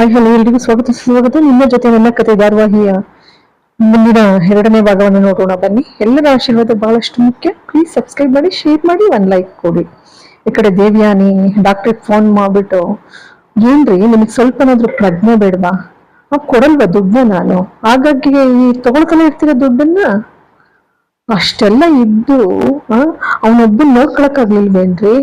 Hi hello ಎಲ್ರಿಗೂ ಸ್ವಾಗತ ಸ್ವಾಗತ ನಿಮ್ಮ ಜೊತೆ ನನ್ನ ಕತೆ ಧಾರಾವಾಹಿಯ ಮುಂದಿನ ಎರಡನೇ ಭಾಗವನ್ನು ನೋಡೋಣ. ಬನ್ನಿ, ಎಲ್ಲರ ಆಶೀರ್ವಾದ ಬಹಳಷ್ಟು ಮುಖ್ಯ. ಪ್ಲೀಸ್ ಸಬ್ಸ್ಕ್ರೈಬ್ ಮಾಡಿ ಶೇರ್ ಮಾಡಿ ಒಂದು ಲೈಕ್ ಕೊಡಿ. ಈ ಕಡೆ ದೇವ್ಯಾನಿ ಡಾಕ್ಟ್ರಿಗೆ ಫೋನ್ ಮಾಡಿಬಿಟ್ಟು, ಏನ್ರಿ, ನಿಮಗೆ ಸ್ವಲ್ಪನಾದ್ರೂ ಪ್ರಜ್ಞೆ ಬೇಡವಾ? ಆ ಕೊಡಲ್ವಾ ದುಡ್ಡನ್ನ ನಾನು? ಹಾಗಾಗಿ ಈ ತಗೊಳ್ತಾನೆ ಇರ್ತೀರ ದುಡ್ಡನ್ನ? ಅಷ್ಟೆಲ್ಲ ಇದ್ದು ಅವನೊಬ್ಬನ್ ನೋಡ್ಕೊಳಕ್ಕಾಗ್ಲಿಲ್ವೇನ್ರಿ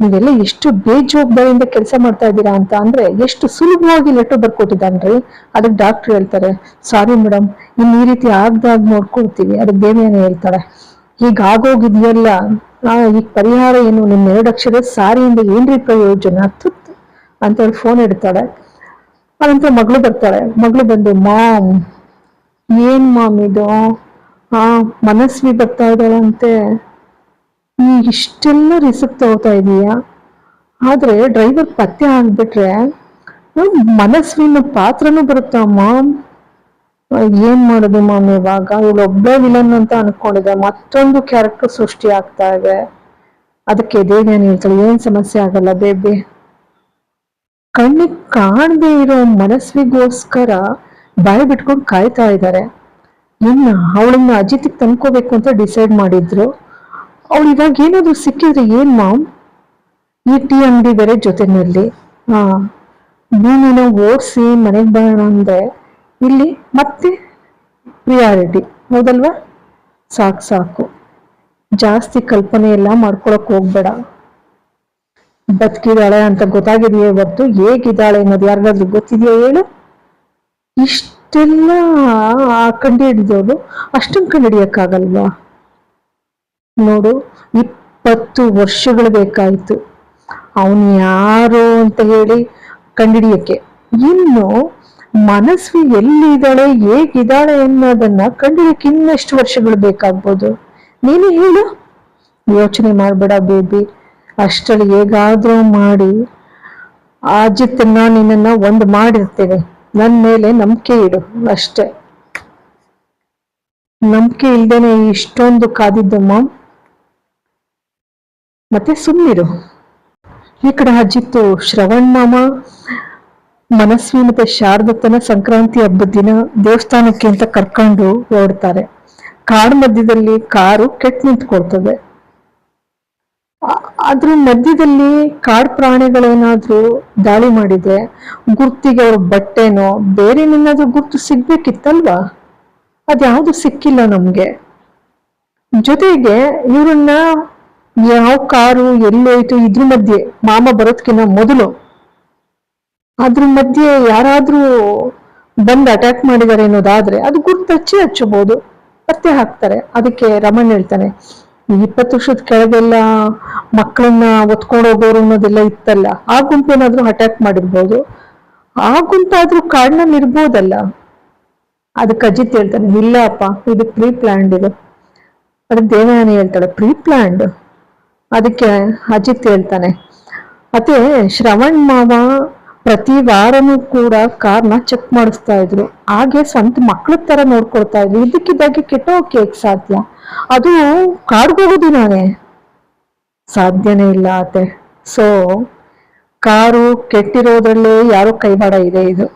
ನೀವೆಲ್ಲ ಎಷ್ಟು ಬೇಜವಾಬ್ದಾರಿಯಿಂದ ಕೆಲಸ ಮಾಡ್ತಾ ಇದ್ದೀರಾ ಅಂತ ಅಂದ್ರೆ ಎಷ್ಟು ಸುಲಭವಾಗಿ ಲೆಟರ್ ಬರ್ಕೊಟ್ಟಿದ್ದಾನ್ರಿ? ಅದಕ್ಕೆ ಡಾಕ್ಟರ್ ಹೇಳ್ತಾರೆ ಸಾರಿ ಮೇಡಮ್ ಇಲ್ಲಿ ಈ ರೀತಿ ಆಗ್ದಾಗ ನೋಡ್ಕೊಳ್ತೀವಿ, ಅದಕ್ಕೆ ದೇವಿಯಾನೆ ಹೇಳ್ತಾರೆ. ಈಗ ಆಗೋಗಿದ್ಯಲ್ಲ ಈಗ ಪರಿಹಾರ ಏನು ನಿಮ್ಮ ಎರಡು ಅಕ್ಷರ ಸಾರಿಯಿಂದ ಏನ್ರಿ ಪ್ರಯೋಜನ? ತುತ್ ಅಂತ ಹೇಳಿ ಫೋನ್ ಇಡ್ತಾಳೆ. ಅನಂತರ ಮಗಳು ಬರ್ತಾಳೆ. ಮಗಳು ಬಂದು ಮಾಮ್ ಏನ್ ಮಾಮ್ ಇದು? ಆ, ಮನಸ್ವಿ ಬರ್ತಾ ಇದ್ದಾಳಂತೆ. ನೀ ಇಷ್ಟೆಲ್ಲ ರಿಸಕ್ ತಗೋತಾ ಇದೀಯಾ? ಆದರೆ ಡ್ರೈವರ್ ಪತ್ತೆ ಆಗ್ಬಿಟ್ರೆ ಮನಸ್ವಿನ ಪಾತ್ರನೂ ಬರುತ್ತಾ ಮಾಮ್ ಏನ್ ಮಾಡೋದು ಮಾಮ್ ಇವಾಗ? ಇವಳೊಬ್ಬೇ ವಿಲನ್ ಅಂತ ಅನ್ಕೊಂಡಿದ್ದೆ ಮತ್ತೊಂದು ಕ್ಯಾರೆಕ್ಟರ್ ಸೃಷ್ಟಿ ಆಗ್ತಾ ಇದೆ. ಅದಕ್ಕೆ ದೇವ್ಯಾನಿ ಹೇಳ್ತಾಳೆ, ಏನ್ ಸಮಸ್ಯೆ ಆಗಲ್ಲ ಬೇಬಿ. ಕಣ್ಣಿಗೆ ಕಾಣದೇ ಇರೋ ಮನಸ್ವಿಗೋಸ್ಕರ ಬಾಯಿ ಬಿಟ್ಕೊಂಡು ಕಾಯ್ತಾ ಇದ್ದಾರೆ ಇನ್ನ ಅವಳನ್ನ ಅಜಿತಿಗೆ ತಂದ್ಕೋಬೇಕು ಅಂತ ಡಿಸೈಡ್ ಮಾಡಿದ್ರು. ಅವಳು ಇವಾಗ ಏನಾದ್ರು ಸಿಕ್ಕಿದ್ರೆ ಏನ್ ಮಾಮ್? ಈ ಟೀ ಅಂಗಡಿ ಬೇರೆ ಜೊತೆನಲ್ಲಿ. ಹಾ ನೀನೇನೋ ಓಡಿಸಿ ಮನೆಗೆ ಬರೋಣ ಅಂದ್ರೆ ಇಲ್ಲಿ ಮತ್ತೆ ಪ್ರಿಯಾರಿಟಿ ಹೌದಲ್ವಾ? ಸಾಕು ಸಾಕು. ಜಾಸ್ತಿ ಕಲ್ಪನೆ ಎಲ್ಲ ಮಾಡ್ಕೊಳಕ್ ಹೋಗ್ಬೇಡ. ಬದುಕಿದಾಳೆ ಅಂತ ಗೊತ್ತಾಗಿದೆಯೇ ಹೊರ್ತು ಹೇಗಿದ್ದಾಳೆ ಅನ್ನೋದು ಯಾರಿಗಾದ್ರೂ ಗೊತ್ತಿದೆಯಾ ಹೇಳು? ಇಷ್ಟೆಲ್ಲ ಕಂಡು ಹಿಡಿದವಳು ಅಷ್ಟೊಂದು ಕಂಡು ಹಿಡಿಯಕ್ಕಾಗಲ್ವಾ? ನೋಡು, ಇಪ್ಪತ್ತು ವರ್ಷಗಳು ಬೇಕಾಯ್ತು. ಅವನು ಯಾರು ಅಂತ ಹೇಳಿ ಕಂಡಿಡಿಯಕ್ಕೆ. ಇನ್ನು ಮನಸ್ವಿ ಎಲ್ಲಿದ್ದಾಳೆ, ಹೇಗಿದ್ದಾಳೆ ಅನ್ನೋದನ್ನ ಕಂಡಿಡಿಯಕ್ಕೆ ಇನ್ನೆಷ್ಟು ವರ್ಷಗಳು ಬೇಕಾಗ್ಬೋದು. ನೀನು ಹೇಳು. ಯೋಚನೆ ಮಾಡ್ಬೇಡ ಬೇಬಿ. ಅಷ್ಟರಲ್ಲಿ ಹೇಗಾದ್ರೂ ಮಾಡಿ ಆ ಜಿತ್ತನ್ನ ನಿನ್ನನ್ನ ಒಂದು ಮಾಡಿರ್ತೇವೆ. ನನ್ನ ಮೇಲೆ ನಂಬಿಕೆ ಇಡು, ಅಷ್ಟೇ. ನಂಬಿಕೆ ಇಲ್ದೇನೆ ಇಷ್ಟೊಂದು ಕಾದಿದ್ದಮ್ಮ ಮತ್ತೆ ಸುಮ್ಮನಿರು ಈ ಕಡೆ ಅಜ್ಜಿತ್ತು ಶ್ರವಣ್ ಮಾಮ, ಮನಸ್ವಿ ಮತ್ತೆ ಶಾರದತ್ತನ ಸಂಕ್ರಾಂತಿ ಹಬ್ಬದ ದಿನ ದೇವಸ್ಥಾನಕ್ಕೆ ಅಂತ ಕರ್ಕೊಂಡು ಓಡ್ತಾರೆ ಕಾರ್ ಮಧ್ಯದಲ್ಲಿ ಕಾರು ಕೆಟ್ಟ ನಿಂತ್ಕೊಳ್ತದೆ. ಅದ್ರ ಮಧ್ಯದಲ್ಲಿ ಕಾಡು ಪ್ರಾಣಿಗಳೇನಾದ್ರೂ ದಾಳಿ ಮಾಡಿದೆ ಗುರ್ತಿಗೆ ಅವ್ರ ಬಟ್ಟೆನೋ ಬೇರೆ ನಿನ್ನಾದ್ರೂ ಗುರ್ತು ಸಿಗ್ಬೇಕಿತ್ತಲ್ವಾ? ಅದ್ಯಾವುದು ಸಿಕ್ಕಿಲ್ಲ ನಮ್ಗೆ. ಜೊತೆಗೆ ಇವ್ರನ್ನ ಯಾವ ಕಾರು ಎಲ್ಲೋಯ್ತು ಇದ್ರ ಮಧ್ಯೆ ಮಾಮ ಬರೋದ್ಕಿನ್ನ ಮೊದಲು. ಅದ್ರ ಮಧ್ಯೆ ಯಾರಾದ್ರೂ ಬಂದು ಅಟ್ಯಾಕ್ ಮಾಡಿದ್ದಾರೆ ಅನ್ನೋದಾದ್ರೆ ಅದು ಗುರ್ತು ಹಚ್ಚಿ ಹಚ್ಚಬಹುದು. ಪತ್ತೆ ಹಾಕ್ತಾರೆ. ಅದಕ್ಕೆ ರಮಣ್ ಹೇಳ್ತಾನೆ ಇಪ್ಪತ್ತು ವರ್ಷದ ಕೆಳಗೆಲ್ಲ ಮಕ್ಕಳನ್ನ ಒತ್ಕೊಂಡು ಹೋಗೋರು ಅನ್ನೋದೆಲ್ಲ ಇತ್ತಲ್ಲ, ಆ ಗುಂಪೇನಾದ್ರೂ ಅಟ್ಯಾಕ್ ಮಾಡಿರ್ಬೋದು? ಆ ಗುಂಪಾದ್ರೂ ಕಾಡ್ನಲ್ಲಿ ಇರ್ಬೋದಲ್ಲ. ಅದಕ್ಕೆ ಅಜಿತ್ ಹೇಳ್ತಾನೆ, ಇಲ್ಲ ಅಪ್ಪ ಇದು ಪ್ರೀ ಪ್ಲಾನ್ಡ್ ಇದು. ಅದಕ್ಕೆ ದೇವಯಾನಿ ಹೇಳ್ತಾಳೆ ಪ್ರೀ ಪ್ಲಾನ್ಡ್ ಅದಕ್ಕೆ ಅಜಿತ್ ಹೇಳ್ತಾನೆ ಅದೇ ಶ್ರವಣ್ ಮಾವ ಪ್ರತಿ ವಾರನೂ ಕೂಡ ಕಾರ್ನ ಚೆಕ್ ಮಾಡಿಸ್ತಾ ಇದ್ರು. ಹಾಗೆ ಸ್ವಂತ ಮಕ್ಳ ತರ ನೋಡ್ಕೊಳ್ತಾ ಇದ್ರು. ಇದಕ್ಕಿದ್ದಾಗೆ ಕೇಕ್ ಸಾಧ್ಯ. ಅದು ಕಾಡ್ಗೋಗೋದು ನಾನೇ. ಸಾಧ್ಯನೇ ಇಲ್ಲ ಅತ್ತೆ. ಸೊ ಕಾರು ಕೆಟ್ಟಿರೋದ್ರಲ್ಲೇ ಯಾರೋ ಕೈವಾಡ ಇದೆ ಇದು.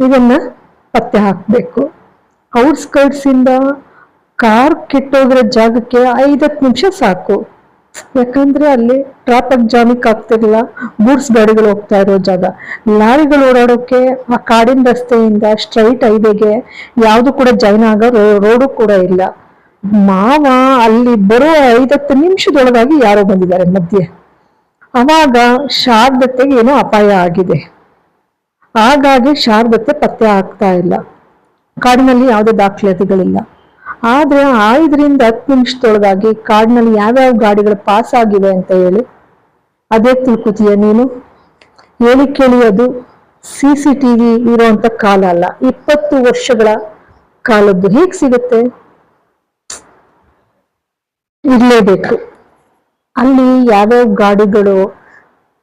ಇದನ್ನ ಪತ್ತೆ ಹಾಕ್ಬೇಕು. ಔಟ್ಸ್ಕರ್ಟ್ಸ್ ಇಂದ ಕಾರ್ ಕೆಟ್ಟೋದ್ರ ಜಾಗಕ್ಕೆ ಐದತ್ತು ನಿಮಿಷ ಸಾಕು. ಯಾಕಂದ್ರೆ ಅಲ್ಲಿ ಟ್ರಾಫಿಕ್ ಜಾಮಿಕ್ ಆಗ್ತಿರ್ಲಿಲ್ಲ. ಗೂಡ್ಸ್ ಗಾಡಿಗಳು ಹೋಗ್ತಾ ಇರೋ ಜಾಗ. ಲಾರಿಗಳು ಓಡಾಡೋಕೆ ಆ ಕಾಡಿನ ರಸ್ತೆಯಿಂದ ಸ್ಟ್ರೈಟ್ ಹೈವೇಗೆ ಯಾವುದು ಕೂಡ ಜಾಯ್ನ್ ಆಗೋ ರೋಡು ಕೂಡ ಇಲ್ಲ. ಮಾವ ಅಲ್ಲಿ ಬರೋ ಐದತ್ತು ನಿಮಿಷದೊಳಗಾಗಿ ಯಾರೋ ಬಂದಿದ್ದಾರೆ ಮಧ್ಯೆ. ಅವಾಗ ಶಾರ್ದತ್ತೆಗೆ ಏನೋ ಅಪಾಯ ಆಗಿದೆ. ಹಾಗಾಗಿ ಶಾರ್ದತ್ತೆ ಪತ್ತೆ ಆಗ್ತಾ ಇಲ್ಲ. ಕಾಡಿನಲ್ಲಿ ಯಾವುದೇ ದಾಖಲಾತಿಗಳಿಲ್ಲ. ಆದ್ರೆ ಐದರಿಂದ ಹತ್ತು ನಿಮಿಷದೊಳಗಾಗಿ ಕಾಡಿನಲ್ಲಿ ಯಾವ್ಯಾವ ಗಾಡಿಗಳು ಪಾಸ್ ಆಗಿವೆ ಅಂತ ಹೇಳಿ ಅದೇ ತಿಳ್ಕೊತೀಯ ನೀನು? ಹೇಳಿ ಕೇಳಿ ಅದು ಸಿ ಸಿ ಟಿ ವಿ ಇರುವಂತ ಕಾಲ ಅಲ್ಲ, ಇಪ್ಪತ್ತು ವರ್ಷಗಳ ಕಾಲದ್ದು ಹೇಗ್ ಸಿಗುತ್ತೆ? ಇರಲೇಬೇಕು. ಅಲ್ಲಿ ಯಾವ್ಯಾವ ಗಾಡಿಗಳು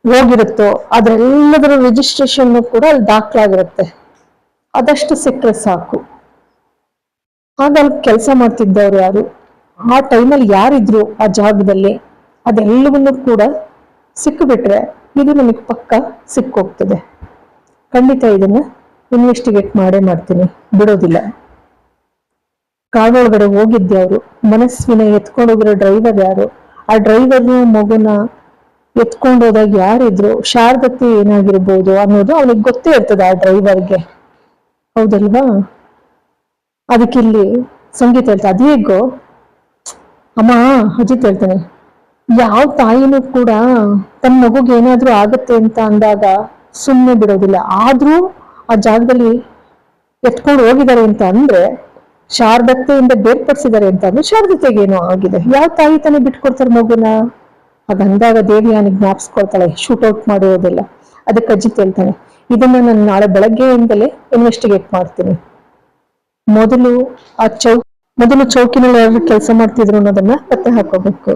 ಹೋಗಿರುತ್ತೋ ಅದರೆಲ್ಲದರ ರಿಜಿಸ್ಟ್ರೇಷನ್ ಕೂಡ ಅಲ್ಲಿ ದಾಖಲಾಗಿರುತ್ತೆ. ಅದಷ್ಟು ಸಿಕ್ಕರೆ ಸಾಕು. ಆಗ ಅಲ್ಲಿ ಕೆಲಸ ಮಾಡ್ತಿದ್ದವ್ರು ಯಾರು? ಆ ಟೈಮಲ್ಲಿ ಯಾರಿದ್ರು ಆ ಜಾಗದಲ್ಲಿ ಅದೆಲ್ಲವನ್ನೂ ಕೂಡ ಸಿಕ್ಕಿಬಿಟ್ರೆ ಇದು ನಿಮಗೆ ಪಕ್ಕ ಸಿಕ್ಕೋಗ್ತದೆ. ಖಂಡಿತ ಇದನ್ನ ಇನ್ವೆಸ್ಟಿಗೇಟ್ ಮಾಡೇ ಮಾಡ್ತೀನಿ. ಬಿಡೋದಿಲ್ಲ. ಕಾಡೊಳಗಡೆ ಹೋಗಿದ್ದೆ ಅವರು. ಮನಸ್ಸಿನ ಎತ್ಕೊಂಡು ಹೋಗಿರೋ ಡ್ರೈವರ್ ಯಾರು? ಆ ಡ್ರೈವರ್ ಮಗುನ ಎತ್ಕೊಂಡೋದಾಗ ಯಾರಿದ್ರು? ಶಾರದತ್ತಿ ಏನಾಗಿರ್ಬೋದು ಅನ್ನೋದು ಅವನಿಗೆ ಗೊತ್ತೇ ಇರ್ತದೆ ಆ ಡ್ರೈವರ್ಗೆ ಹೌದಲ್ವಾ? ಅದಕ್ಕೆ ಇಲ್ಲಿ ಸಂಗೀತ ಹೇಳ್ತಾ ಅದೇಗೋ ಅಮ್ಮ, ಅಜಿತ್ ಹೇಳ್ತಾನೆ, ಯಾವ ತಾಯಿನೂ ಕೂಡ ತನ್ನ ಮಗುಗೆ ಏನಾದ್ರೂ ಆಗತ್ತೆ ಅಂತ ಅಂದಾಗ ಸುಮ್ಮನೆ ಬಿಡೋದಿಲ್ಲ. ಆದ್ರೂ ಆ ಜಾಗದಲ್ಲಿ ಎತ್ಕೊಂಡು ಹೋಗಿದ್ದಾರೆ ಅಂತ ಅಂದ್ರೆ ಶಾರದತ್ತೆಯಿಂದ ಬೇರ್ಪಡಿಸಿದ್ದಾರೆ ಅಂತ ಅಂದ್ರೆ ಶಾರದತೆಗೆ ಏನೋ ಆಗಿದೆ. ಯಾವ ತಾಯಿ ತಾನೇ ಬಿಟ್ಕೊಡ್ತಾರೆ ಮಗುನ? ಹಾಗಂದಾಗ ದೇವಿ ಅವನಿಗೆ ಜ್ಞಾಪಿಸ್ಕೊಳ್ತಾಳೆ ಶೂಟ್ ಔಟ್ ಮಾಡಿರೋದಿಲ್ಲ ಅದಕ್ಕೆ ಅಜಿತ್ ಹೇಳ್ತಾನೆ, ಇದನ್ನ ನಾನು ನಾಳೆ ಬೆಳಗ್ಗೆಯಿಂದಲೇ ಇನ್ವೆಸ್ಟಿಗೇಟ್ ಮಾಡ್ತೀನಿ. ಮೊದಲು ಆ ಚೌಕ್ ಮೊದಲು ಚೌಕಿನಲ್ಲಿ ಯಾರು ಕೆಲಸ ಮಾಡ್ತಿದ್ರು ಅನ್ನೋದನ್ನ ಪತ್ತೆ ಹಾಕೋಬೇಕು.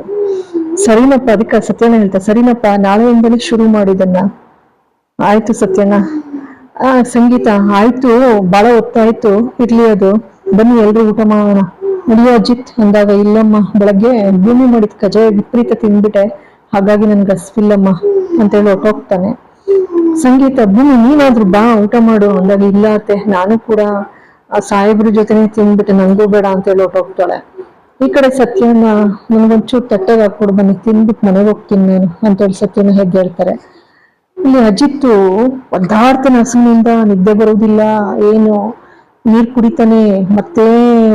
ಸರಿನಪ್ಪ, ಅದಕ್ಕೆ ಸತ್ಯನ ಹೇಳ್ತಾ, ಸರಿನಪ್ಪ, ನಾಳೆಯಿಂದಲೇ ಶುರು ಮಾಡಿದನ್ನ ಆಯ್ತು ಸತ್ಯನ ಆ, ಸಂಗೀತ, ಆಯ್ತು ಬಹಳ ಹೊತ್ತಾಯ್ತು, ಇರ್ಲಿ ಅದು. ಬನ್ನಿ ಎಲ್ರು ಊಟ ಮಾಡೋಣ. ನಡಿಯೋ ಅಜಿತ್ ಅಂದಾಗ ಇಲ್ಲಮ್ಮ, ಬೆಳಗ್ಗೆ ಭೂಮಿ ಮಾಡಿದ ಕಜೆ ವಿಪರೀತ ತಿಂದ್ಬಿಟ್ಟೆ. ಹಾಗಾಗಿ ನನ್ಗೆ ಹಸ್ವಿಲ್ಲಮ್ಮ ಅಂತೇಳಿ ಹೊಟ್ಟೋಗ್ತಾನೆ ಸಂಗೀತ, ಭೂಮಿ, ನೀನಾದ್ರೂ ಬಾ, ಊಟ ಮಾಡು. ಅಂದಾಗ ಇಲ್ಲ ಅತ್ತೆ, ನಾನು ಕೂಡ ಆ ಸಾಹೇಬ್ರ ಜೊತೆನೆ ತಿನ್ಬಿಟ್ಟು ನನಗೂ ಬೇಡ ಅಂತ ಹೇಳಿ ಹೊರಟೋಗ್ತಾಳೆ. ಈ ಕಡೆ ಸತ್ಯನ ನನ್ಗೊಂಚೂರು ತಟ್ಟೆಗೆ ಹಾಕ್ಬಿಡು ಬನ್ನಿ, ತಿಂದ್ಬಿಟ್ಟು ಮನೆಗೆ ಹೋಗ್ತೀನಿ ನಾನು ಅಂತೇಳಿ ಸತ್ಯನ ಹೆದ್ದೇಳ್ತಾರೆ ಇಲ್ಲಿ ಅಜಿತ್ತು ಒದ್ದಾಡ್ತಾನೆ ಹಸುವಿನಿಂದ, ನಿದ್ದೆ ಬರೋದಿಲ್ಲ ಏನು, ನೀರ್ ಕುಡಿತಾನೆ, ಮತ್ತೆ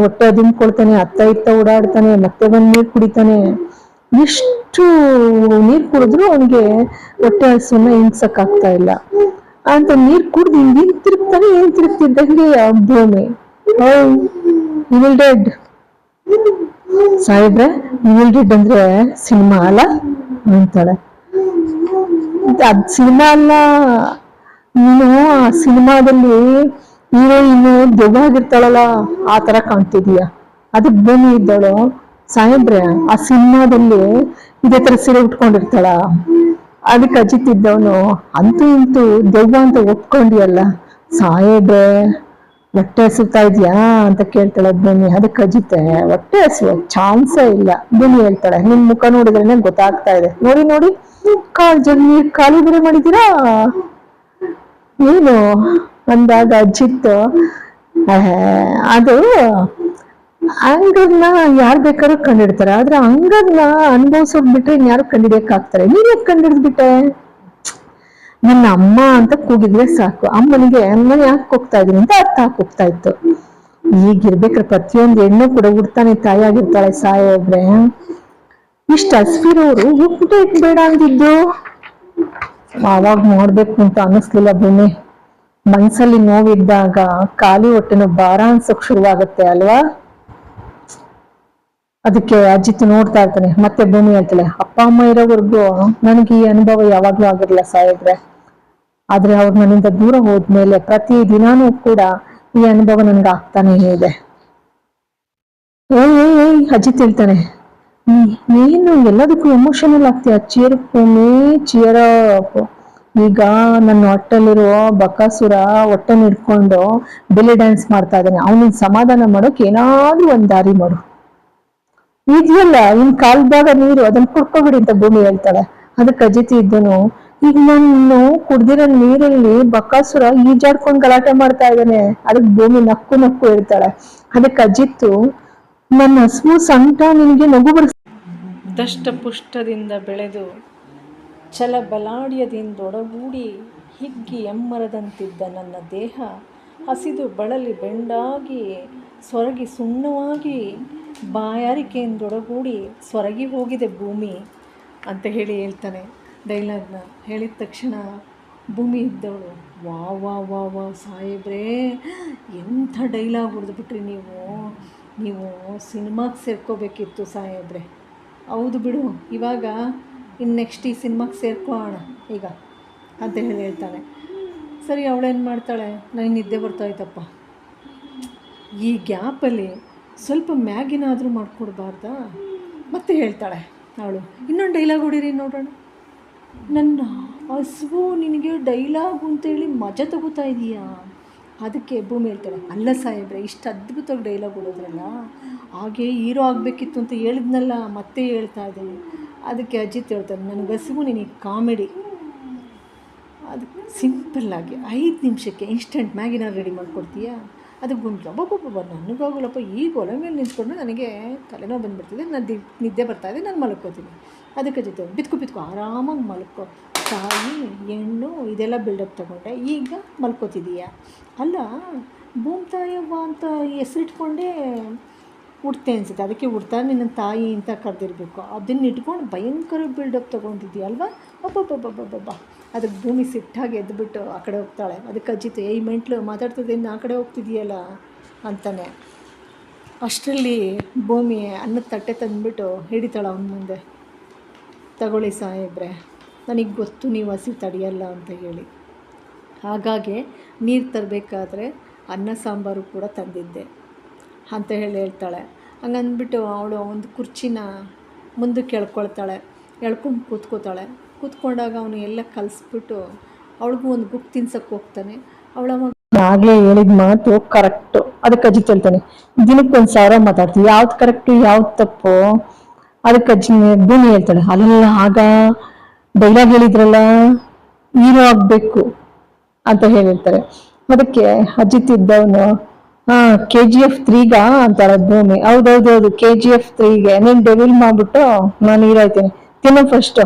ಹೊಟ್ಟೆ ಅದಿಂಕೊಳ್ತಾನೆ ಅತ್ತ ಇತ್ತ ಓಡಾಡ್ತಾನೆ, ಮತ್ತೆ ಬಂದು ನೀರ್ ಕುಡಿತಾನೆ. ಎಷ್ಟು ನೀರ್ ಕುಡಿದ್ರು ಅವನಿಗೆ ಹೊಟ್ಟೆ ಹಸುವನ್ನ ಹಿಂಸಕ್ ಆಗ್ತಾ ಇಲ್ಲ. ಅಂತ ನೀರ್ ಕುಡ್ದು ಹಿಂದಿನ ತಿರುಗ್ತಾನೆ ಏನ್ ತಿರುಗ್ತಿದ್ದಂಗೆ ಭೂಮಿ. ವಿಲ್ ಡೆಡ್ ಸಾಹೇಬ್ರೆ ವಿಲ್ ಡೆಡ್ ಅಂದ್ರೆ ಸಿನಿಮಾ ಅಲ್ಲ? ಅಂತಾಳೆ. ಅದ್ ಸಿನಿಮಾ ಅಲ್ಲ. ನೀನು ಆ ಸಿನಿಮಾದಲ್ಲಿ ಹೀರೋಯಿನ್ ಆಗಿರ್ತಾಳಲ್ಲ, ಆ ತರ ಕಾಣ್ತಿದೀಯ. ಅದಕ್ ಭೂಮಿ ಇದ್ದಳು ಸಾಹೇಬ್ರೆ, ಆ ಸಿನಿಮಾದಲ್ಲಿ ಇದೇ ತರ ಸೀರೆ ಉಟ್ಕೊಂಡಿರ್ತಾಳ. ಅದಕ್ಕೆ ಅಜಿತ್ ಇದ್ದವನು ಅಂತೂ ಇಂತೂ ದೆವ್ವ ಅಂತ ಒಪ್ಕೊಂಡಿಯಲ್ಲ ಸಾಯೇಬೆ ಹೊಟ್ಟೆ ಹಸುತ್ತಾ ಇದ್ಯಾ? ಅಂತ ಕೇಳ್ತಾಳೆ ಬನ್ನಿ ಅದಕ್ಕೆ ಅಜಿತೆ ಹೊಟ್ಟೆ ಹಸುವ ಚಾನ್ಸೇ ಇಲ್ಲ. ಬನ್ನಿ ಹೇಳ್ತಾಳೆ ನಿಮ್ ಮುಖ ನೋಡಿದ್ರೇನೆ ಗೊತ್ತಾಗ್ತಾ ಇದೆ. ನೋಡಿ ನೋಡಿ, ಕಾಲ್ ನೀರ್ ಖಾಲಿ ಬೇರೆ ಮಾಡಿದ್ದೀರಾ? ಏನು? ಅಂದಾಗ ಅಜಿತ್ ಅದು ಅಂಗರ್ನ ಯಾರು ಬೇಕಾದ್ರೂ ಕಂಡಿಡ್ತಾರೆ, ಆದ್ರೆ ಅಂಗರ್ನ ಅನುಭವಿಸೋದ್ ಬಿಟ್ರೆ ಯಾರು ಕಂಡಿಡಿಯಕ್ ಆಗ್ತಾರೆ ನೀನ್ ಯಾಕೆ ಕಂಡಿಡ್ದ್ಬಿಟ್ಟೆ? ನನ್ನ ಅಮ್ಮ ಅಂತ ಕೂಗಿದ್ರೆ ಸಾಕು. ಅಮ್ಮನಿಗೆ ನಾನು ಯಾಕೆ ಹೋಗ್ತಾ ಇದೀನಿ? ಅಂತ ಅರ್ಥ ಹೋಗ್ತಾ ಇತ್ತು. ಈಗಿರ್ಬೇಕ್ರೆ ಪ್ರತಿಯೊಂದು ಹೆಣ್ಣು ಕೂಡ ಹುಡ್ತಾನೆ ತಾಯಿಯಾಗಿರ್ತಾಳೆ ಸಾಯೋಬ್ರೆ ಇಷ್ಟ ಹಸ್ಬಿರೋರು ಹುಟ್ಬಿಟ್ಟ ಬೇಡ ಅಂದಿದ್ದು. ಆವಾಗ ನೋಡ್ಬೇಕು ಅಂತ ಅನ್ನಿಸ್ಲಿಲ್ಲ ಬೇನೆ ಮನ್ಸಲ್ಲಿ ನೋವಿದ್ದಾಗ, ಖಾಲಿ ಹೊಟ್ಟೆನ ಭಾರ ಅನ್ಸಕ್ ಶುರುವಾಗತ್ತೆ ಅಲ್ವಾ? ಅದಕ್ಕೆ ಅಜಿತ್ ನೋಡ್ತಾ ಇರ್ತಾನೆ, ಮತ್ತೆ ಭೂಮಿ ಹೇಳ್ತಾಳೆ ಅಪ್ಪ, ಅಮ್ಮ ಇರೋವರೆಗೂ ನನಗೆ ಈ ಅನುಭವ ಯಾವಾಗ್ಲೂ ಆಗಿರ್ಲಿಲ್ಲ ಸಾಹೇಬ್ರೆ. ಆದ್ರೆ ಅವ್ರು ನನ್ನಿಂದ ದೂರ ಹೋದ್ಮೇಲೆ ಪ್ರತಿ ದಿನಾನೂ ಕೂಡ ಈ ಅನುಭವ ನನ್ಗೆ ಆಗ್ತಾನೆ ಇದೆ. ಏಯ್ ಏಯ್ ಏಯ್ ಅಜಿತ್ ಹೇಳ್ತಾನೆ, "ನೀ- ನೀನು ಎಲ್ಲದಕ್ಕೂ ಎಮೋಷನಲ್ ಆಗ್ತೀಯ? ಚೀರ್ ಭೂಮಿ ಚೀರ ಈಗ ನನ್ನ ಹೊಟ್ಟೆಲಿರೋ ಬಕಾಸುರ ಹೊಟ್ಟೆ ಹಿಡ್ಕೊಂಡು ಬೆಲೆ ಡ್ಯಾನ್ಸ್ ಮಾಡ್ತಾ ಇದ್ದಾನೆ. ಅವನಿಗೆ ಸಮಾಧಾನ ಮಾಡೋಕೆ ಏನಾದ್ರೂ ಒಂದ್ ದಾರಿ ಮಾಡು. ಇದೆಯಲ್ಲ ಇನ್ ಕಾಲ್ದಾಗ ನೀರು, ಅದನ್ನ ಕುಡ್ಕೊಬಿಡಿ ಅಂತ ಭೂಮಿ ಹೇಳ್ತಾಳೆ. ಅದಕ್ಕೆ ಅಜಿತಿ ಇದ್ದನು, ಈಗ ನಾನು ಕುಡ್ದಿರೋ ನೀರಲ್ಲಿ ಬಕಾಸುರ ಈಜಾಡ್ಕೊಂಡ್ ಗಲಾಟೆ ಮಾಡ್ತಾ ಇದ್ದಾನೆ. ಅದಕ್ಕೆ ಭೂಮಿ ನಕ್ಕು ನಕ್ಕು ಹೇಳ್ತಾಳೆ. ಅದಕ್ಕೆ ಅಜಿತ್ತು, ನನ್ನ ಹಸು ಸಂಟ ನಿನಗೆ ನಗು ಬರ್ತ ದಷ್ಟ ಪುಷ್ಟದಿಂದ ಬೆಳೆದು ಛಲ ಛಲಬಲಾಢ್ಯದಿಂದೊಡಗೂಡಿ ಹಿಗ್ಗಿ ಎಮ್ಮರದಂತಿದ್ದ ನನ್ನ ದೇಹ ಹಸಿದು ಬಳಲಿ ಬೆಂಡಾಗಿ, ಸೊರಗಿ ಸುಣ್ಣವಾಗಿ ಬಾಯಾರಿಕೆಯಿಂದೊಡಗೂಡಿ ಸೊರಗಿ ಹೋಗಿದೆ ಭೂಮಿ ಅಂತ ಹೇಳಿ ಹೇಳ್ತಾನೆ ಡೈಲಾಗ್ನ ಹೇಳಿದ ತಕ್ಷಣ ಭೂಮಿ ಇದ್ದವಳು ವಾ ವಾ ವಾ ವಾ ಸಾಹೇಬ್ರೇ, ಎಂಥ ಡೈಲಾಗ್ ಹೊಡೆದ್ಬಿಟ್ರಿ ನೀವು? ನೀವು ಸಿನಿಮಾಗೆ ಸೇರ್ಕೋಬೇಕಿತ್ತು ಸಾಹೇಬ್ರೆ. ಹೌದು ಬಿಡು, ಇವಾಗ ಇನ್ನು ನೆಕ್ಸ್ಟ್ ಈ ಸಿನಿಮಾಗೆ ಸೇರ್ಕೋಣ ಈಗ, ಅಂತ ಹೇಳಿ ಹೇಳ್ತಾನೆ. ಸರಿ ಅವಳೇನು ಮಾಡ್ತಾಳೆ? ನನಗೆ ನಿದ್ದೆ ಬರ್ತಾಯ್ತಪ್ಪ ಈ ಗ್ಯಾಪಲ್ಲಿ ಸ್ವಲ್ಪ ಮ್ಯಾಗಿನಾದರೂ ಮಾಡಿಕೊಡ್ಬಾರ್ದಾ? ಮತ್ತೆ ಹೇಳ್ತಾಳೆ ಅವಳು. ಇನ್ನೊಂದು ಡೈಲಾಗ್ ಹೊಡೀರಿ ನೋಡೋಣ. ನನ್ನ ಹಸುವು ನಿನಗೆ ಡೈಲಾಗ್ ಅಂತೇಳಿ ಮಜಾ ತಗೋತಾ ಇದೀಯಾ? ಅದಕ್ಕೆ ಭೂಮಿ ಹೇಳ್ತಾಳೆ, ಅಲ್ಲ ಸಾಹೇಬ್ರೆ, ಇಷ್ಟು ಅದ್ಭುತವಾಗಿ ಡೈಲಾಗ್ ಹೊಡೋದ್ರಲ್ಲ, ಹಾಗೆ ಹೀರೋ ಆಗಬೇಕಿತ್ತು ಅಂತ ಹೇಳಿದ್ನಲ್ಲ, ಮತ್ತೆ ಹೇಳ್ತಾ ಇದ್ದೀನಿ. ಅದಕ್ಕೆ ಅಜಿತ್ ಹೇಳ್ತಾರೆ ನನಗೆ ಹಸುವು ನಿನಗೆ ಕಾಮಿಡಿ. ಅದಕ್ಕೆ ಸಿಂಪಲ್ಲಾಗಿ ಐದು ನಿಮಿಷಕ್ಕೆ ಇನ್ಸ್ಟೆಂಟ್ ಮ್ಯಾಗಿನ ರೆಡಿ ಮಾಡಿಕೊಡ್ತೀಯಾ? ಅದು ಗುಂಡ್ಲು. ಒಬ್ಬೊಬ್ಬೊಬ್ಬ ನನಗಾಗಲಪ್ಪ ಈಗ ಒಲೆ ಮೇಲೆ ನಿಂತ್ಕೊಂಡು ನನಗೆ ತಲೆನೋವು ಬಂದುಬಿಡ್ತಿದೆ, ನಾನು ದಿ, ನಿದ್ದೆ ಬರ್ತಾಯಿದೆ ನಾನು ಮಲ್ಕೋತೀನಿ. ಅದಕ್ಕೆ ಜೊತೆ ಬಿತ್ಕು ಬಿತ್ಕು, ಆರಾಮಾಗಿ ಮಲ್ಕೋ. ತಾಯಿ, ಹೆಣ್ಣು, ಇದೆಲ್ಲ ಬಿಲ್ಡಪ್ ತಗೊಂಡೆ. ಈಗ ಮಲ್ಕೋತಿದೀಯಾ ಅಲ್ಲ ಭೂಮ್ ತಾಯವ್ವ ಅಂತ ಹೆಸರಿಟ್ಕೊಂಡೇ ಉಡ್ತೆ ಅನಿಸುತ್ತೆ. ಅದಕ್ಕೆ ಉಡ್ತಾ ನಿನ್ನ ತಾಯಿ ಅಂತ ಕರೆದಿರ್ಬೇಕು. ಅದನ್ನ ಇಟ್ಕೊಂಡು ಭಯಂಕರ ಬಿಲ್ಡಪ್ ತೊಗೊಂಡಿದ್ಯಲ್ವಾ ಒಬ್ಬೊಬ್ಬೊಬ್ಬೊಬ್ಬೊಬ್ಬ ಅದಕ್ಕೆ ಭೂಮಿ ಸಿಟ್ಟಾಗಿ ಎದ್ದುಬಿಟ್ಟು ಆ ಕಡೆ ಹೋಗ್ತಾಳೆ. ಅದಕ್ಕೆ ಅಜ್ಜಿತು ಏಯ್, ಮೆಂಟ್ಲು ಮಾತಾಡ್ತಿದ್ದೆ ಇನ್ನು ಆ ಕಡೆ ಹೋಗ್ತಿದ್ಯಲ್ಲ? ಅಂತಾನೆ. ಅಷ್ಟರಲ್ಲಿ ಭೂಮಿ ಅನ್ನದ ತಟ್ಟೆ ತಂದುಬಿಟ್ಟು ಹಿಡಿತಾಳೆ ಅವನ ಮುಂದೆ. ತಗೊಳ್ಳಿ ಸಾಹೇಬ್ರೆ, ನನಗೆ ಗೊತ್ತು ನೀವು ಹಸಿ ತಡೆಯಲ್ಲ ಅಂತ ಹೇಳಿ. ಹಾಗಾಗಿ ನೀರು ತರಬೇಕಾದ್ರೆ ಅನ್ನ ಸಾಂಬಾರು ಕೂಡ ತಂದಿದ್ದೆ, ಅಂತ ಹೇಳಿ ಹೇಳ್ತಾಳೆ. ಹಂಗಂದ್ಬಿಟ್ಟು ಅವಳು ಒಂದು ಕುರ್ಚಿನ ಮುಂದಕ್ಕೆ ಎಳ್ಕೊಳ್ತಾಳೆ ಎಳ್ಕೊಂಡು ಕೂತ್ಕೋತಾಳೆ. ಕೂತ್ಕೊಂಡಾಗ ಅವನು ಎಲ್ಲ ಕಲಿಸ್ಬಿಟ್ಟು ಅವಳಿಗೂ ಒಂದು ಬುಕ್ ತಿನ್ಸಕ್ಕೆ ಹೋಗ್ತಾನೆ. ಅವಳ ಆಗ್ಲೇ ಹೇಳಿದ ಮಾತು ಕರೆಕ್ಟ್. ಅದಕ್ಕೆ ಅಜ್ಜಿ ಹೇಳ್ತಾನೆ ದಿನಕ್ಕೆ ಒಂದ್ ಸಾವಿರ ಮಾತಾಡ್ತೀವಿ ಯಾವ್ದು ಕರೆಕ್ಟ್, ಯಾವ್ದು ತಪ್ಪು? ಅದಕ್ಕೆ ಅಜ್ಜಿ ಭೂಮಿ ಹೇಳ್ತಾಳೆ ಅಲ್ಲ ಆಗ ಡೈಲಾಗ್ ಹೇಳಿದ್ರಲ್ಲ, ಹೀರೋ ಆಗ್ಬೇಕು ಅಂತ ಹೇಳಿರ್ತಾರೆ. ಅದಕ್ಕೆ ಅಜಿತ್ ಇದ್ದವನು ಹಾ ಕೆ ಜಿ ಎಫ್ ತ್ರೀಗ ಅಂತಾಳೆ ಭೂಮಿ. ಹೌದೌದೌದು ಕೆ ಜಿ ಎಫ್ ತ್ರೀಗೆ. ನೀನ್ ಡೆವಿಲ್ ಮಾಡ್ಬಿಟ್ಟು ನಾನು ಹೀರೋ ಆಯ್ತೀನಿ. ತಿನ್ನು ಫಸ್ಟ್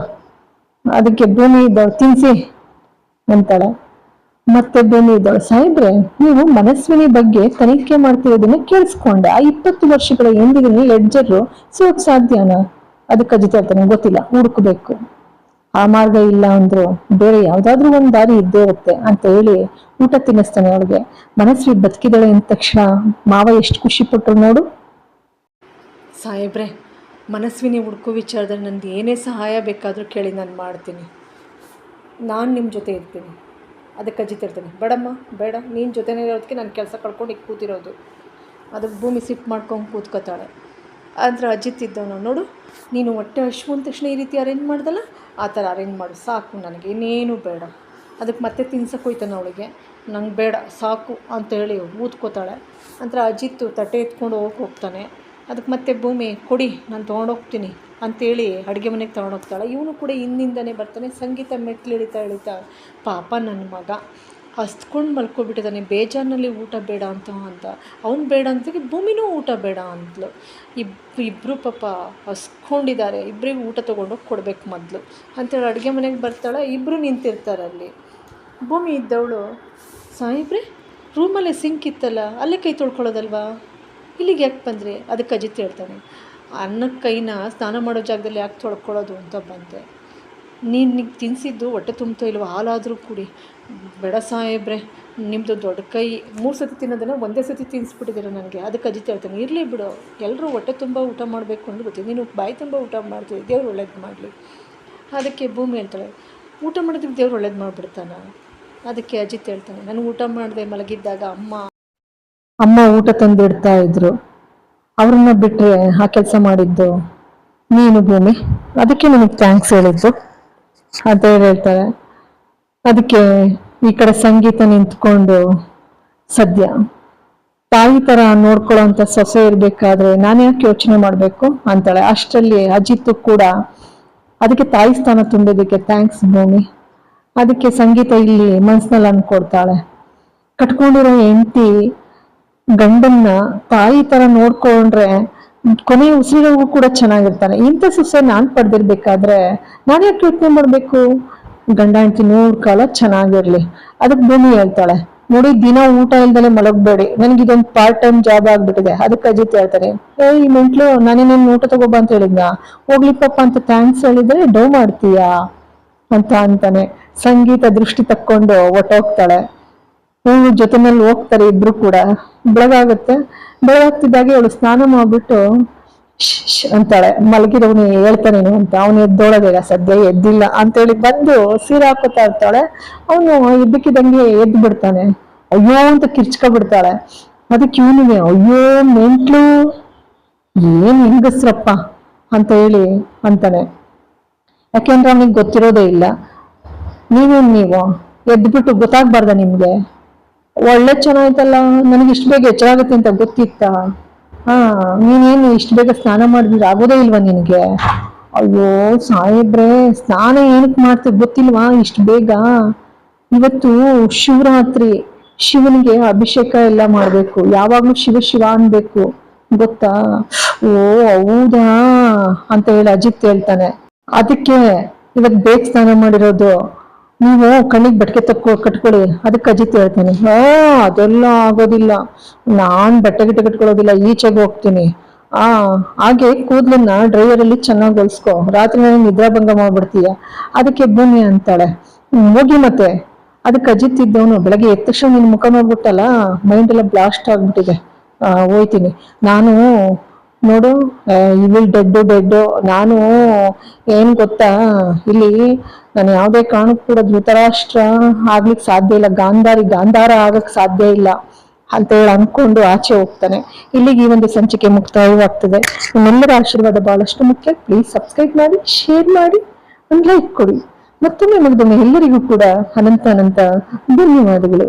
ಅದಕ್ಕೆ ಭೂಮಿ ಇದ್ದವಳು ತಿನ್ಸಿ ಅಂತಾಳೆ. ಮತ್ತೆ ಭೂಮಿ ಇದ್ದವಳು, ಸಾಹೇಬ್ರೆ, ನೀವು ಮನಸ್ವಿನಿ ಬಗ್ಗೆ ತನಿಖೆ ಮಾಡ್ತಿರೋದನ್ನ ಕೇಳಿಸ್ಕೊಂಡೆ. ಆ ಇಪ್ಪತ್ತು ವರ್ಷಗಳ ಹಿಂದಿನ ಲೆಡ್ಜರ್ ಸೋಕ್ ಸಾಧ್ಯನಾ? ಅದಕ್ಕೆ ಜೊತೆ ಹೇಳ್ತಾನೆ, ಗೊತ್ತಿಲ್ಲ, ಹುಡುಕ್ಬೇಕು. ಆ ಮಾರ್ಗ ಇಲ್ಲ ಅಂದ್ರು ಬೇರೆ ಯಾವ್ದಾದ್ರು ಒಂದ್ ದಾರಿ ಇದ್ದೇ ಇರುತ್ತೆ, ಅಂತ ಹೇಳಿ ಊಟ ತಿನ್ನಿಸ್ತಾನೆ ಅವಳಿಗೆ. ಮನಸ್ವಿ ಬದುಕಿದಳೆ ಅಂದ ತಕ್ಷಣ ಮಾವ ಎಷ್ಟು ಖುಷಿ ಪಟ್ರು ನೋಡು. ಸಾಹೇಬ್ರೆ ಮನಸ್ವಿನಿ ಹುಡ್ಕೋ ವಿಚಾರದಲ್ಲಿ ನಂದು ಏನೇ ಸಹಾಯ ಬೇಕಾದರೂ ಕೇಳಿ ನಾನು ಮಾಡ್ತೀನಿ. ನಾನು ನಿಮ್ಮ ಜೊತೆ ಇರ್ತೀನಿ. ಅದಕ್ಕೆ ಕಜಿತಿರ್ತೀನಿ ಬೇಡಮ್ಮ, ಬೇಡ. ನೀನು ಜೊತೆನೇ ಇರೋದಕ್ಕೆ ನಾನು ಕೆಲಸ ಕಳ್ಕೊಂಡು ಈಗ ಕೂತಿರೋದು. ಅದಕ್ಕೆ ಭೂಮಿ ಸಿಟ್ ಮಾಡ್ಕೊಂಡು ಕೂತ್ಕೋತಾಳೆ. ಆದರೆ ಅಜಿತ್ ಇದ್ದವನು, ನೋಡು, ನೀನು ಹೊಟ್ಟೆ ಹಶ್ವು ಅಂದ ತಕ್ಷಣ ಈ ರೀತಿ ಅರೇಂಜ್ ಮಾಡ್ದಲ್ಲ? ಆ ಥರ ಅರೇಂಜ್ ಮಾಡು. ಸಾಕು, ನನಗೆ ಇನ್ನೇನು ಬೇಡ. ಅದಕ್ಕೆ ಮತ್ತೆ ತಿನ್ಸಕ್ಕೆ ಹೋಯ್ತಾನೆ ಅವಳಿಗೆ. ನಂಗೆ ಬೇಡ, ಸಾಕು ಅಂತೇಳಿ ಊದ್ಕೋತಾಳೆ. ನಂತರ ಅಜಿತ್ತು ತಟ್ಟೆ ಎತ್ಕೊಂಡು ಹೋಗಿ ಹೋಗ್ತಾನೆ. ಅದಕ್ಕೆ ಮತ್ತೆ ಭೂಮಿ ಕೊಡಿ, ನಾನು ತೊಗೊಂಡೋಗ್ತೀನಿ ಅಂತೇಳಿ ಅಡುಗೆ ಮನೆಗೆ ತೊಗೊಂಡೋಗ್ತಾಳೆ. ಇವನು ಕೂಡ ಹಿಂದಿಂದನೇ ಬರ್ತಾನೆ, ಸಂಗೀತ ಮೆಟ್ಲು ಇಳಿತಾ ಇಳಿತಾ ಪಾಪ ನನ್ನ ಮಗ. ಹಸ್ಕೊಂಡು ಮಲ್ಕೊಬಿಟ್ಟಿದ್ದಾನೆ ಬೇಜಾರಿನಲ್ಲಿ ಊಟ ಬೇಡ ಅಂತ ಅಂತ. ಅವ್ನು ಬೇಡ ಅಂತಕ್ಕೆ ಭೂಮಿನೂ ಊಟ ಬೇಡ ಅಂತಲು ಇಬ್ ಇಬ್ಬರು ಪಾಪ ಹಸ್ಕೊಂಡಿದ್ದಾರೆ ಇಬ್ಬರಿಗೂ ಊಟ ತೊಗೊಂಡೋಗಿ ಕೊಡಬೇಕು ಮೊದಲು ಅಂತೇಳಿ ಅಡುಗೆ ಮನೆಗೆ ಬರ್ತಾಳೆ ಇಬ್ಬರು ನಿಂತಿರ್ತಾರೆ ಅಲ್ಲಿ. ಭೂಮಿ ಇದ್ದವಳು, ಸಾಹೇಬ್ರೆ ರೂಮಲ್ಲೇ ಸಿಂಕ್ ಇತ್ತಲ್ಲ, ಅಲ್ಲೇ ಕೈ ತೊಳ್ಕೊಳ್ಳೋದಲ್ವಾ? ಇಲ್ಲಿಗೆ ಯಾಕೆ ಬಂದ್ರಿ? ಅದಕ್ಕೆ ಅಜಿತ್ ಹೇಳ್ತಾನೆ. ಅನ್ನಕ್ಕೆ ಕೈನ ಸ್ನಾನ ಮಾಡೋ ಜಾಗದಲ್ಲಿ ಯಾಕೆ ತೊಳ್ಕೊಳ್ಳೋದು ಅಂತ ಬಂದೆ. ನೀನು ತಿನ್ನಿಸಿದ್ದು ಹೊಟ್ಟೆ ತುಂಬ್ತೋ ಇಲ್ವೋ ಹಾಲಾದರೂ ಕೂಡಿ. ಬೇಡ ಸಾಹೇಬ್ರೆ ನಿಮ್ಮದು ದೊಡ್ಡ ಕೈ. ಮೂರು ಸತಿ ತಿನ್ನೋದನ್ನು ಒಂದೇ ಸತಿ ತಿನ್ನಿಸ್ಬಿಟ್ಟಿದ್ದೀರ ನನಗೆ? ಅದಕ್ಕೆ ಅಜಿತ್ ಹೇಳ್ತಾನೆ, ಇರಲಿ ಬಿಡು. ಎಲ್ಲರೂ ಹೊಟ್ಟೆ ತುಂಬ ಊಟ ಮಾಡಬೇಕು ಅಂತ ಗೊತ್ತಿದೆ ನೀನು ಬಾಯಿ ತುಂಬ ಊಟ ಮಾಡ್ತೀವಿ ದೇವ್ರು ಒಳ್ಳೇದು ಮಾಡಲಿ. ಅದಕ್ಕೆ ಭೂಮಿ ಹೇಳ್ತಾಳೆ ಊಟ ಮಾಡೋದಕ್ಕೆ ದೇವ್ರು ಒಳ್ಳೇದು ಮಾಡಿಬಿಡ್ತಾನ? ಅದಕ್ಕೆ ಅಜಿತ್ ಹೇಳ್ತಾನೆ, ನಾನು ಊಟ ಮಾಡಿದೆ ಮಲಗಿದ್ದಾಗ ಅಮ್ಮ ಅಮ್ಮ ಊಟ ತಂದಿಡ್ತಾ ಇದ್ರು. ಅವ್ರನ್ನ ಬಿಟ್ರೆ ಆ ಕೆಲಸ ಮಾಡಿದ್ದು ನೀನು ಭೂಮಿ. ಅದಕ್ಕೆ ನಿಮಗೆ ಥ್ಯಾಂಕ್ಸ್ ಹೇಳಿದ್ದು. ಅಂತ ಹೇಳಿ ಹೇಳ್ತಾರೆ. ಅದಕ್ಕೆ ಈ ಕಡೆ ಸಂಗೀತ ನಿಂತ್ಕೊಂಡು ಸದ್ಯ. ತಾಯಿ ತರ ನೋಡ್ಕೊಳ್ಳೋಂಥ ಸೊಸೆ ಇರ್ಬೇಕಾದ್ರೆ ನಾನು ಯಾಕೆ ಯೋಚನೆ ಮಾಡಬೇಕು ಅಂತಾಳೆ. ಅಷ್ಟರಲ್ಲಿ ಅಜಿತ್ ಕೂಡ ಅದಕ್ಕೆ ತಾಯಿ ಸ್ಥಾನ ತುಂಬಿದ್ದಕ್ಕೆ ಥ್ಯಾಂಕ್ಸ್ ಭೂಮಿ. ಅದಕ್ಕೆ ಸಂಗೀತ ಇಲ್ಲಿ ಮನ್ಸಿನಲ್ಲಿ ಅನ್ಕೊಡ್ತಾಳೆ ಕಟ್ಕೊಂಡಿರೋ ಹೆಂಡತಿ ಗಂಡನ್ನ ತಾಯಿ ತರ ನೋಡ್ಕೊಂಡ್ರೆ ಕೊನೆ ಉಸಿರಿಗೂ ಕೂಡ ಚೆನ್ನಾಗಿರ್ತಾನೆ ಇಂಥ ಸೊಸೆ ನಾನ್ ಪಡೆದಿರ್ಬೇಕಾದ್ರೆ ನಾನು ಯಾಕೆ ಯೋಚನೆ ಮಾಡ್ಬೇಕು? ಗಂಡ ಹೆಂಡತಿ ನೂರ್ ಕಾಲ ಚೆನ್ನಾಗಿರ್ಲಿ. ಅದಕ್ಕೆ ಭೂಮಿ ಹೇಳ್ತಾಳೆ, ನೋಡಿ, ದಿನ ಊಟ ಇಲ್ದಲೆ ಮಲಗಬೇಡಿ. ನನಗೆ ಇದೊಂದು ಪಾರ್ಟ್ ಟೈಮ್ ಜಾಬ್ ಆಗ್ಬಿಟ್ಟಿದೆ. ಅದಕ್ಕೆ ಅಜಿತ್ ಹೇಳ್ತಾರೆ, ಏ, ಈ ಮೆಂಟ್ಲು ನಾನೇನೇನು ಊಟ ತಗೋಬ ಅಂತ ಹೇಳಿದ್ನ? ಹೋಗ್ಲಿ ಅಂತ ಥ್ಯಾಂಕ್ಸ್ ಹೇಳಿದ್ರೆ ಡೌ ಮಾಡ್ತೀಯಾ? ಅಂತ ಅಂತಾನೆ. ಸಂಗೀತ ದೃಷ್ಟಿ ತಕ್ಕೊಂಡು ಹೊಟ್ಟೋಗ್ತಾಳೆ ಹೂವು ಜೊತೆನಲ್ಲಿ ಹೋಗ್ತಾರೆ ಇಬ್ರು ಕೂಡ. ಬೆಳಗಾಗುತ್ತೆ. ಬೆಳಗಾಗ್ತಿದ್ದಾಗೆ ಅವಳು ಸ್ನಾನ ಮಾಡ್ಬಿಟ್ಟು ಅಂತಾಳೆ. ಮಲಗಿರೋನು ಹೇಳ್ತಾನೇನು ಅಂತ. ಅವನು ಎದ್ದೋಳೋದಿಲ್ಲ ಸದ್ಯ, ಎದ್ದಿಲ್ಲ ಅಂತೇಳಿ ಬಂದು ಸೀರೆ ಹಾಕೋತಾ ಇರ್ತಾಳೆ. ಅವನು ಇದ್ದಕ್ಕಿದ್ದಂಗೆ ಎದ್ದು ಬಿಡ್ತಾನೆ. ಅಯ್ಯೋ ಅಂತ ಕಿರ್ಚ್ಕೊಬಿಡ್ತಾಳೆ. ಅದಕ್ಕೆ ಇವನಿಗೆ, ಅಯ್ಯೋ, ಮೆಂಟ್ಲು, ಏನ್ ಹೆಂಗಸ್ರಪ್ಪ ಅಂತ ಹೇಳಿ ಅಂತಾನೆ. ಯಾಕೆಂದ್ರೆ ಅವನಿಗೆ ಗೊತ್ತಿರೋದೇ ಇಲ್ಲ. ನೀವೇನ್ ನೀವು? ಎದ್ಬಿಟ್ಟು ಗೊತ್ತಾಗ್ಬಾರ್ದ ನಿಮ್ಗೆ? ಒಳ್ಳೆ ಚೆನ್ನಾಯ್ತಲ್ಲ, ನನಗೆ ಇಷ್ಟು ಬೇಗ ಹೆಚ್ಚಾಗುತ್ತೆ ಅಂತ ಗೊತ್ತಿತ್ತ? ಹಾ, ನೀನೇನು ಇಷ್ಟು ಬೇಗ ಸ್ನಾನ ಮಾಡಿದ್ರೆ ಆಗೋದೇ ಇಲ್ವಾ ನಿನಗೆ? ಅಯ್ಯೋ, ಸಾಹೇಬ್ರೆ, ಸ್ನಾನ ಏನಕ್ಕೆ ಮಾಡ್ತೀವಿ ಗೊತ್ತಿಲ್ವಾ? ಇಷ್ಟು ಬೇಗ? ಇವತ್ತು ಶಿವರಾತ್ರಿ, ಶಿವನಿಗೆ ಅಭಿಷೇಕ ಎಲ್ಲ ಮಾಡಬೇಕು. ಯಾವಾಗಲೂ ಶಿವ ಶಿವ ಅನ್ಬೇಕು. ಗೊತ್ತಾ? ಓ, ಹೌದಾ? ಅಂತ ಹೇಳಿ ಅಜಿತ್ ಹೇಳ್ತಾನೆ. ಅದಕ್ಕೆ ಇವತ್ತು ಬೇಗ ಸ್ನಾನ ಮಾಡಿರೋದು. ನೀವು ಕಣ್ಣಿಗೆ ಬಟ್ಟೆ ತಕ್ಕೊ, ಕಟ್ಕೊಳ್ಳಿ. ಅದಕ್ಕೆ ಅಜಿತ್ ಹೇಳ್ತೀನಿ. ಹಾ ಅದೆಲ್ಲ ಆಗೋದಿಲ್ಲ. ನಾನು ಬಟ್ಟೆ ಗಿಟ್ಟೆ ಕಟ್ಕೊಳ್ಳೋದಿಲ್ಲ, ಈಚೆಗೆ ಹೋಗ್ತೀನಿ. ಆ, ಹಾಗೆ ಕೂದಲನ್ನ ಡ್ರೈವರ್ ಅಲ್ಲಿ ಚೆನ್ನಾಗಿ ಹೊಲ್ಸ್ಕೊ. ರಾತ್ರಿ ನನಗೆ ನಿದ್ರಾಭಂಗ ಮಾಡ್ಬಿಡ್ತೀಯ? ಅದಕ್ಕೆ ಭೂಮಿ ಅಂತಾಳೆ. ಹೋಗಿ ಮತ್ತೆ. ಅದಕ್ಕೆ ಅಜಿತ್ ಇದ್ದವನು ಬೆಳಗ್ಗೆ ಎದ್ದ ತಕ್ಷಣ ನಿನ್ ಮುಖ ನೋಡ್ಬಿಟ್ಟಲ್ಲ ಮೈಂಡ್ ಎಲ್ಲ ಬ್ಲಾಸ್ಟ್ ಆಗ್ಬಿಟ್ಟಿದೆ. ಆ, ಹೋಯ್ತೀನಿ. ನಾನು ನೋಡು ಇವಿಲ್ ಡೆಡ್ಡು ಡೆಡ್ಡು ನಾನು ಏನ್ ಗೊತ್ತಾ? ಇಲ್ಲಿ ನಾನು ಯಾವ್ದೇ ಕಾರಣಕ್ಕೂ ಕೂಡ ಧೃತರಾಷ್ಟ್ರ ಆಗ್ಲಿಕ್ ಸಾಧ್ಯ ಇಲ್ಲ, ಗಾಂಧಾರಿ, ಗಾಂಧಾರ ಆಗಕ್ ಸಾಧ್ಯ ಇಲ್ಲ ಅಂತ ಹೇಳಿ ಅನ್ಕೊಂಡು ಆಚೆ ಹೋಗ್ತಾನೆ. ಇಲ್ಲಿಗೆ ಈ ಒಂದು ಸಂಚಿಕೆ ಮುಕ್ತಾಯವಾಗ್ತದೆ. ನಿಮ್ಮೆಲ್ಲರ ಆಶೀರ್ವಾದ ಬಹಳಷ್ಟು ಮುಖ್ಯ. ಪ್ಲೀಸ್ ಸಬ್ಸ್ಕ್ರೈಬ್ ಮಾಡಿ ಶೇರ್ ಮಾಡಿ, ಒಂದು ಲೈಕ್ ಕೊಡಿ. ಮತ್ತೊಮ್ಮೆ ಮಗದೊಮ್ಮೆ ಎಲ್ಲರಿಗೂ ಕೂಡ ಅನಂತ ಅನಂತ ಧನ್ಯವಾದಗಳು.